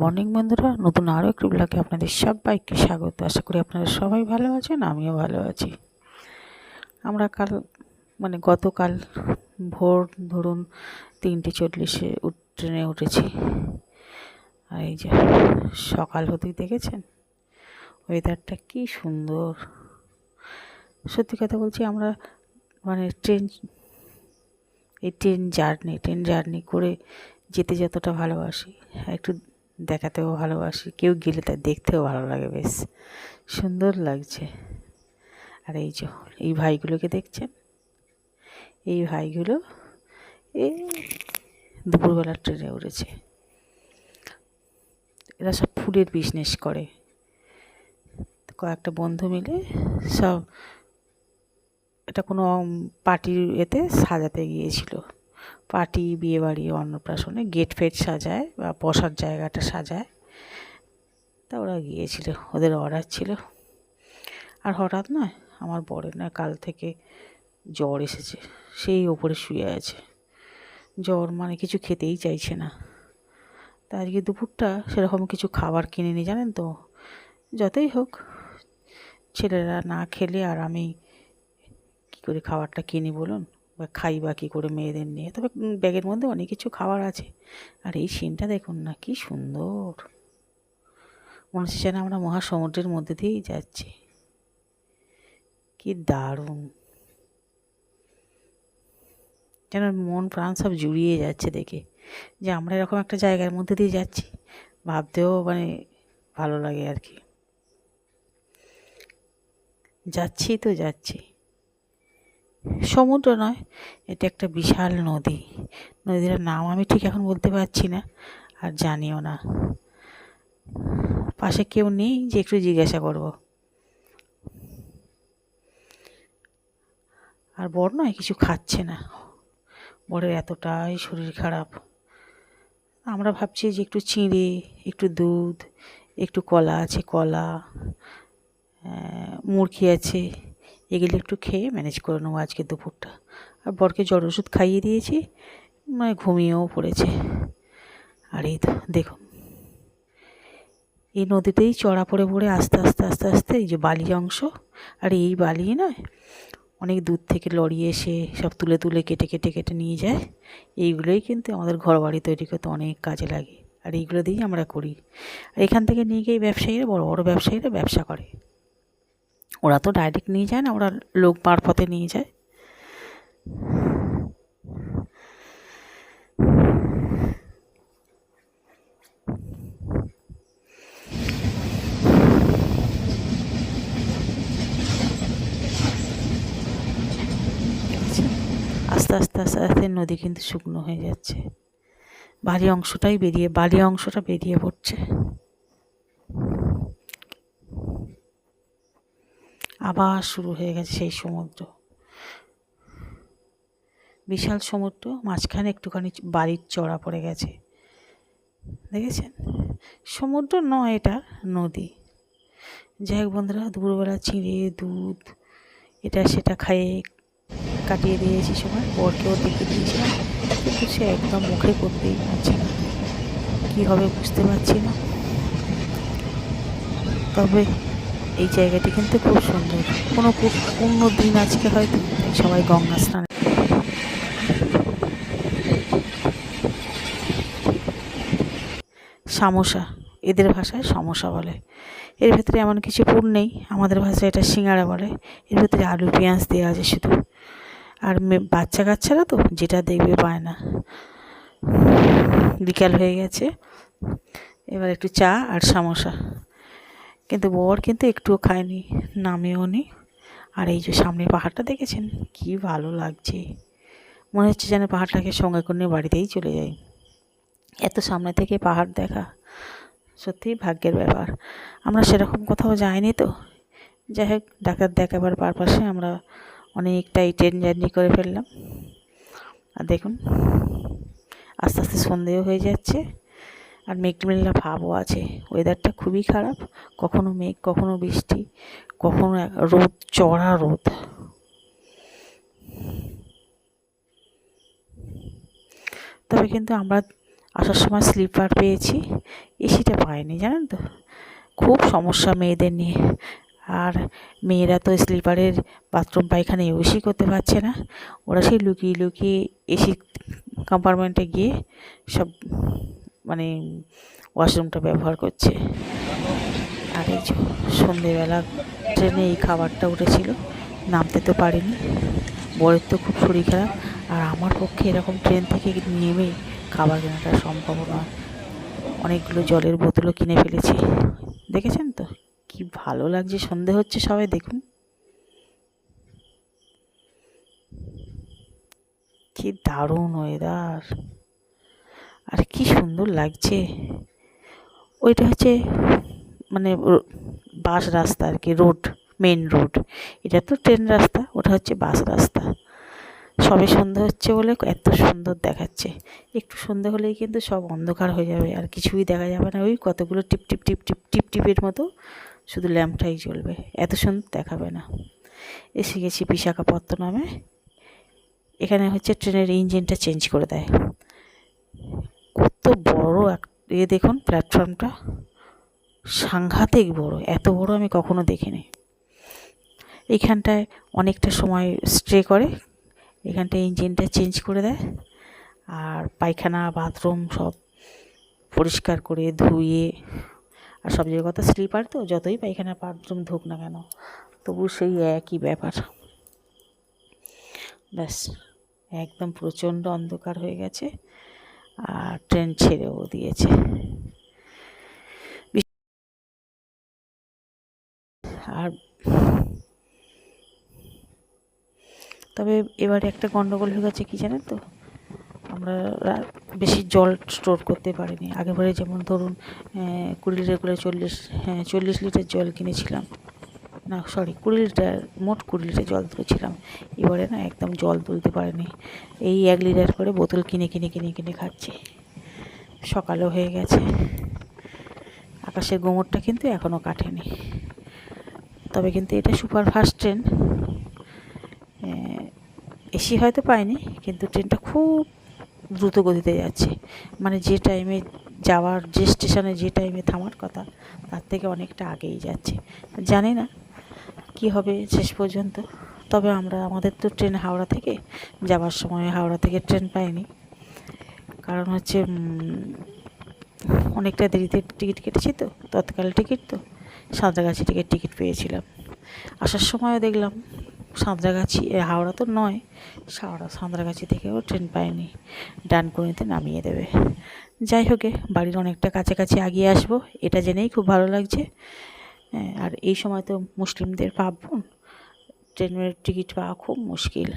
Morning বন্ধুরা, নতুন আরও একটি ব্লগে আপনাদের সবাইকে স্বাগত। আশা করি আপনারা সবাই ভালো আছেন, আমিও ভালো আছি। আমরা কাল মানে গতকাল ভোর ধরুন তিনটে চল্লিশে ট্রেনে উঠেছি। আর এই যে সকাল হতেই দেখেছেন? ওয়েদারটা কি সুন্দর। সত্যি কথা বলছি, আমরা মানে ট্রেন, এই ট্রেন জার্নি ট্রেন জার্নি করে যেতে যতটা ভালোবাসি, একটু দেখাতেও ভালোবাসি। কেউ গেলে তার দেখতেও ভালো লাগে, বেশ। সুন্দর লাগছে। আর এই যে, এই ভাইগুলোকে দেখছেন? এই ভাইগুলো এই দুপুরবেলার ট্রেনে উঠেছে। এরা সব ফুলের বিজনেস করে। কয়েকটা বন্ধু মিলে সব, এটা কোনো পার্টির এতে সাজাতে গিয়েছিল। পার্টি, বিয়েবাড়ি, অন্নপ্রাশনে গেট ফেট সাজায় বা বসার জায়গাটা সাজায়। তা ওরা গিয়েছিল, ওদের অর্ডার ছিল। আর হঠাৎ নয় আমার বরের নয় কাল থেকে জ্বর এসেছে, সেই ওপরে শুয়ে আছে। জ্বর মানে কিছু খেতেই চাইছে না। তা আজকে দুপুরটা সেরকম কিছু খাবার কিনে নি জানেন তো? যতই হোক, ছেলেরা না খেলে আর আমি কী করে খাবারটা কিনি বলুন? বা খাই বা কী করে মেয়েদের নিয়ে? তবে ব্যাগের মধ্যে অনেক কিছু খাবার আছে। আর এই সিনটা দেখুন না, কি সুন্দর। মনে হচ্ছে যেন আমরা মহাসমুদ্রের মধ্যে দিয়েই যাচ্ছি। কি দারুণ। যেন মন প্রাণ সব জুড়িয়ে যাচ্ছে দেখে। যে আমরা এরকম একটা জায়গার মধ্যে দিয়ে যাচ্ছি, ভাবতেও মানে ভালো লাগে আর কি। যাচ্ছি তো যাচ্ছি। সমুদ্র নয়, এটা একটা বিশাল নদী। নদীটার নাম আমি ঠিক এখন বলতে পারছি না আর জানিও না। পাশে কেউ নেই যে একটু জিজ্ঞাসা করব। আর বড় নয়, কিছু খাচ্ছে না। বড়ের এতটাই শরীর খারাপ। আমরা ভাবছি যে একটু চিঁড়ে, একটু দুধ, একটু কলা আছে, কলা মুরগি আছে। এগুলো একটু খেয়ে ম্যানেজ করে নেব আজকে দুপুরটা। আর বরকে জ্বর ওষুধ খাইয়ে দিয়েছি মানে ঘুমিয়েও পড়েছে। আর এই দেখুন এই নদীতেই চড়া পড়ে পড়ে আস্তে আস্তে আস্তে আস্তে এই যে বালি অংশ, আর এই বালি নয়, অনেক দূর থেকে লরি এসে সব তুলে তুলে কেটে কেটে কেটে নিয়ে যায়। এইগুলোই কিন্তু আমাদের ঘর বাড়ি তৈরি করতে অনেক কাজে লাগে। আর এইগুলো দিয়েই আমরা করি। আর এখান থেকে নিয়ে গিয়ে ব্যবসায়ীরা, বড় বড় ব্যবসায়ীরা ব্যবসা করে। ওরা তো ডাইরেক্ট নিয়ে যায় না, ওরা লোক মারফতে নিয়ে যায়। আস্তে আস্তে আস্তে আস্তে নদী কিন্তু শুকনো হয়ে যাচ্ছে। বালি অংশটাই বেরিয়ে, বালি অংশটা বেরিয়ে পড়ছে। আবার শুরু হয়ে গেছে সেই সমুদ্র। বিশাল সমুদ্র, মাঝখানে একটুখানি বাড়ির চড়া পড়ে গেছে। দেখেছেন? সমুদ্র নয় এটা, নদী। যাই হোক বন্ধুরা, দুপুরবেলা চিঁড়ে, দুধ, এটা সেটা খাইয়ে কাটিয়ে দিয়েছি সময়। বরকেও দেখে দিয়েছিলাম, কিন্তু সে একদম মুখে করতেই পারছে না। কী হবে বুঝতে পারছি না। তবে এই জায়গাটি কিন্তু খুব সুন্দর। কোনো পূর্ণ দিন আজকে হয়তো সবাই গঙ্গা স্নান সামোসা, এদের ভাষায় সমস্যা বলে। এর ভেতরে এমন কিছু পুর নেই। আমাদের ভাষায় এটা সিঙ্গাড়া বলে। এর ভেতরে আলু, পেঁয়াজ দেওয়া আছে শুধু। আর বাচ্চা কাচ্চারা তো যেটা দেখবে পায় না। বিকাল হয়ে গেছে। এবার একটু চা আর সামোসা। কিন্তু বর কিন্তু একটুও খায়নি, নামেও নি। আর এই যে সামনে পাহাড়টা দেখেছেন? কি ভালো লাগছে। মনে হচ্ছে যেন পাহাড়টাকে সঙ্গে করে বাড়িতেই চলে যাই। এত সামনে থেকে পাহাড় দেখা, সত্যিই ভাগ্যের ব্যাপার। আমরা সেরকম কোথাও যাইনি তো। যাই হোক, ডাক্তার দেখাবার পারপাসে আমরা অনেকটাই ট্রেন জার্নি করে ফেললাম। আর দেখুন, আস্তে আস্তে সন্ধেও হয়ে যাচ্ছে। আর মেঘমেলা ভাবও আছে। ওয়েদারটা খুবই খারাপ। কখনো মেঘ, কখনো বৃষ্টি, কখনো রোদ, চড়া রোদ। তবে কিন্তু আমরা আসার সময় স্লিপার পেয়েছি। এসিটা পাইনি, জানেন তো? খুব সমস্যা মেয়েদের নিয়ে। আর মেয়েরা তো স্লিপারের বাথরুম পায়খানা ইউজই করতে পারছে না। ওরা সেই লুকিয়ে লুকিয়ে এসি কম্পার্টমেন্টে গিয়ে সব মানে ওয়াশরুমটা ব্যবহার করছে। আর এই যে সন্ধেবেলা ট্রেনে এই খাবারটা উঠেছিল, নামতে তো পারিনি। বরের তো খুব শরীর খারাপ। আর আমার পক্ষে এরকম ট্রেন থেকে নেমে খাবার কেনাটা সম্ভব নয়। অনেকগুলো জলের বোতলও কিনে ফেলেছি। দেখেছেন তো? কি ভালো লাগছে, সন্ধে হচ্ছে সবাই দেখুন। কি দারুণ ওয়েদার আর কি সুন্দর লাগছে। ওইটা হচ্ছে মানে বাস রাস্তা আর কি, রোড মেন রোড এটা তো ট্রেন রাস্তা, ওটা হচ্ছে বাস রাস্তা। সবে সন্ধে হচ্ছে বলে এত সুন্দর দেখাচ্ছে। একটু সন্ধে হলেই কিন্তু সব অন্ধকার হয়ে যাবে, আর কিছুই দেখা যাবে না। ওই কতগুলো টিপ টিপ টিপ টিপ টিপ, টিপের মতো শুধু ল্যাম্পটাই চলবে এত সুন্দর দেখাবে না। এসে গেছি বিশাখাপত্তনমে। এখানে হচ্ছে ট্রেনের ইঞ্জিনটা চেঞ্জ করে দেয়। কত বড় এক, এ দেখুন প্ল্যাটফর্মটা সাংঘাতিক বড়, এত বড় আমি কখনো দেখিনি। এইখানটায় অনেকটা সময় স্টে করে, এখানটায় ইঞ্জিনটা চেঞ্জ করে দেয়, আর পায়খানা বাথরুম সব পরিষ্কার করে ধুয়ে, আর সব জায়গায় কথা স্লিপার তো, যতই পায়খানা বাথরুম ধুক না কেন, তবু সেই একই ব্যাপার। ব্যাস, একদম প্রচণ্ড অন্ধকার হয়ে গেছে। আর ট্রেন ছেড়েও দিয়েছে। আর তবে এবারে একটা গন্ডগোল হয়ে গেছে কি জানেন তো? আমরা বেশি জল স্টোর করতে পারিনি। আগেবারে যেমন ধরুন কুড়ি লিটার করে চল্লিশ হ্যাঁ চল্লিশ লিটার জল কিনেছিলাম। না সরি কুড়ি লিটার মোট কুড়ি লিটার জল তুলেছিলাম। এবারে না একদম জল তুলতে পারিনি। এই এক লিটার করে বোতল কিনে কিনে কিনে কিনে খাচ্ছি। সকালও হয়ে গেছে। আকাশের গোমরটা কিন্তু এখনও কাটেনি। তবে কিন্তু এটা সুপারফাস্ট ট্রেন। এসি হয়তো পাইনি, কিন্তু ট্রেনটা খুব দ্রুত গতিতে যাচ্ছে। মানে যে টাইমে যাওয়ার, যে স্টেশনে যে টাইমে থামার কথা, তার থেকে অনেকটা আগেই যাচ্ছে। জানি না কি হবে শেষ পর্যন্ত? তবে আমরা, আমাদের তো ট্রেন হাওড়া থেকে যাওয়ার সময় হাওড়া থেকে ট্রেন পাইনি। কারণ হচ্ছে অনেকটা দেরিতে টিকিট কেটেছি তো, তৎকাল টিকিট তো, সাঁতরাগাছি থেকে টিকিট পেয়েছিলাম। আসার সময়ও দেখলাম, সাঁতরাগাছি হাওড়া তো নয় হাওড়া সাঁতরাগাছি থেকেও ট্রেন পাইনি। ডানকুনিতে নামিয়ে দেবে। যাই হোক বাড়ির অনেকটা কাছাকাছি আগিয়ে আসব, এটা জেনেই খুব ভালো লাগছে। আর এই সময় তো মুসলিমদের পাবন ট্রেনের টিকিট পাওয়া খুব মুশকিল।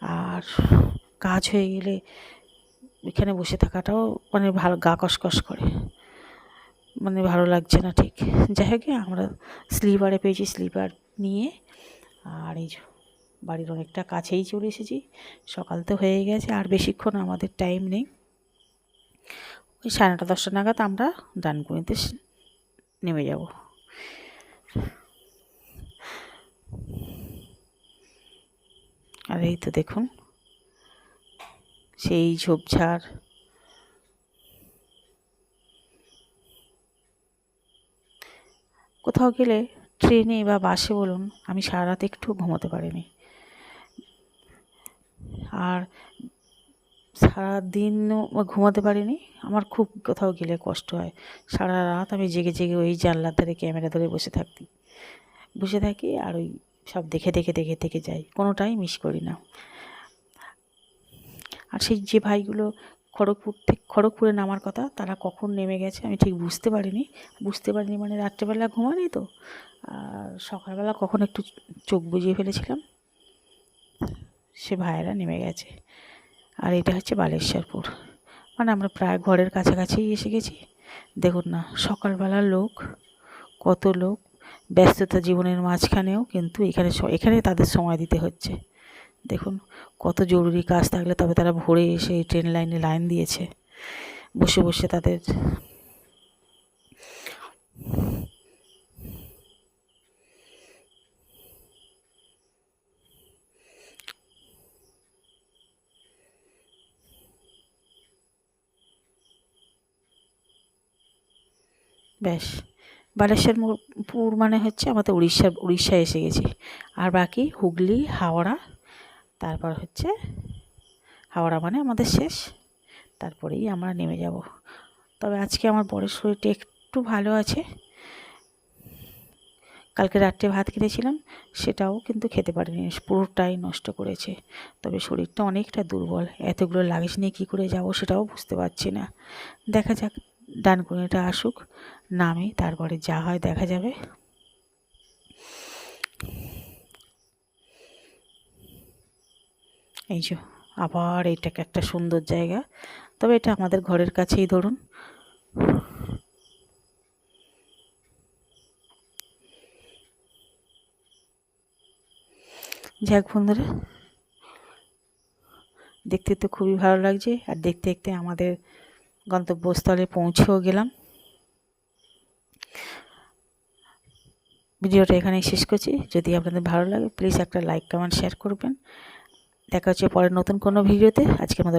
আর কাজ হয়ে গেলে এখানে বসে থাকাটাও মানে ভালো, গা কসকস করে। মানে ভালো লাগছে না ঠিক। যাই হোক, আমরা স্লিপারে পেয়েছি স্লিপার নিয়ে। আর এই বাড়ির অনেকটা কাছেই চলে এসেছি। সকাল তো হয়ে গেছে, আর বেশিক্ষণ আমাদের টাইম নেই। ওই সাড়ে নটা, দশটা নাগাদ আমরা ডানকুনিতে নেমে যাব। আর এই তো দেখুন, সেই ঝোপঝাড়। কোথাও গেলে ট্রেনে বা বাসে বলুন, আমি সারা রাত একটু ঘুমোতে পারিনি। আর সারাদিনও ঘুমাতে পারিনি। আমার খুব কোথাও গেলে কষ্ট হয়। সারা রাত আমি জেগে জেগে ওই জানলার ধারে ক্যামেরা ধরে বসে থাকি বসে থাকি আর ওই সব দেখে দেখে দেখে দেখে যাই। কোনোটাই মিস করি না। আর সেই যে ভাইগুলো খড়গপুর থেকে খড়গপুরে নামার কথা, তারা কখন নেমে গেছে আমি ঠিক বুঝতে পারিনি। বুঝতে পারিনি মানে রাত্রেবেলা ঘুমানি তো। আর সকালবেলা কখন একটু চোখ বুজিয়ে ফেলেছিলাম, সে ভাইয়েরা নেমে গেছে। আর এটা হচ্ছে বালেশ্বরপুর। মানে আমরা প্রায় ঘরের কাছাকাছি এসে গেছি। দেখুন না সকালবেলার লোক, কত লোক, ব্যস্ততা জীবনের মাঝখানেও কিন্তু এখানে এখানে তাদের সময় দিতে হচ্ছে। দেখুন, কত জরুরি কাজ থাকলে তবে তারা ভোরে এসে এই ট্রেন লাইনে লাইন দিয়েছে। বসে বসে তাদের ব্যাস বালেশ্বর পুর মানে হচ্ছে আমাদের উড়িষ্যা উড়িষ্যা এসে গেছি। আর বাকি হুগলি, হাওড়া, তারপর হচ্ছে হাওড়া মানে আমাদের শেষ। তারপরেই আমরা নেমে যাব। তবে আজকে আমার বড়ের শরীরটা একটু ভালো আছে। কালকে রাত্রে ভাত খেতেছিলাম সেটাও কিন্তু খেতে পারিনি, পুরোটাই নষ্ট করেছে। তবে শরীরটা অনেকটা দুর্বল। এতগুলো লাগেজ নিয়ে কী করে যাব সেটাও বুঝতে পারছি না। দেখা যাক, ডানকুনিটা আসুক। নামে তারপরে যা হয় দেখা যাবে। এই যে, আবার এইটাকে একটা সুন্দর জায়গা। তবে এটা আমাদের ঘরের কাছেই ধরুন। যাক বন্ধুরা, দেখতে তো খুবই ভালো লাগছে, আর দেখতে দেখতে আমাদের গন্তব্যস্থলে পৌঁছেও গেলাম। ভিডিওটা এখানেই শেষ করছি। যদি আপনাদের ভালো লাগে প্লিজ একটা লাইক কমেন্ট শেয়ার করবেন। দেখা হচ্ছে পরে নতুন কোনো ভিডিওতে। আজকের মতো